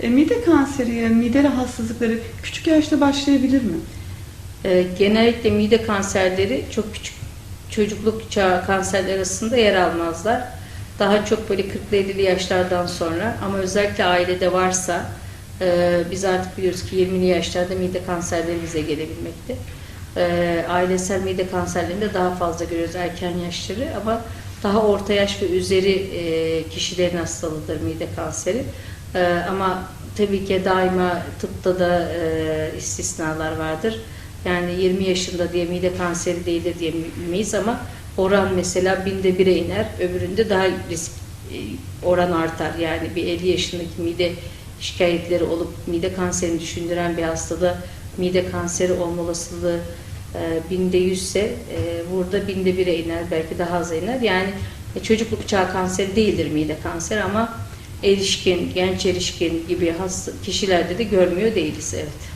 E, mide kanseri, mide rahatsızlıkları küçük yaşta başlayabilir mi? Ee, genellikle mide kanserleri çok küçük çocukluk çağı kanserler arasında yer almazlar. Daha çok böyle 40'lı 50'li yaşlardan sonra ama özellikle ailede varsa e, biz artık biliyoruz ki 20'li yaşlarda mide kanserleri bize gelebilmekte. E, ailesel mide kanserlerinde daha fazla görüyoruz erken yaşları ama daha orta yaş ve üzeri e, kişilerin hastalığıdır mide kanseri. E, ama tabii ki daima tıpta da e, istisnalar vardır. Yani 20 yaşında diye mide kanseri değildir diyemeyiz ama oran mesela binde bire iner, öbüründe daha risk e, oran artar. Yani bir 50 yaşındaki mide şikayetleri olup mide kanserini düşündüren bir hastada mide kanseri olma olasılığı e, binde yüzse e, burada binde bire iner, belki daha az iner. Yani e, çocukluk çağı kanseri değildir mide kanseri ama erişkin, genç erişkin gibi hasta kişilerde de görmüyor değiliz evet.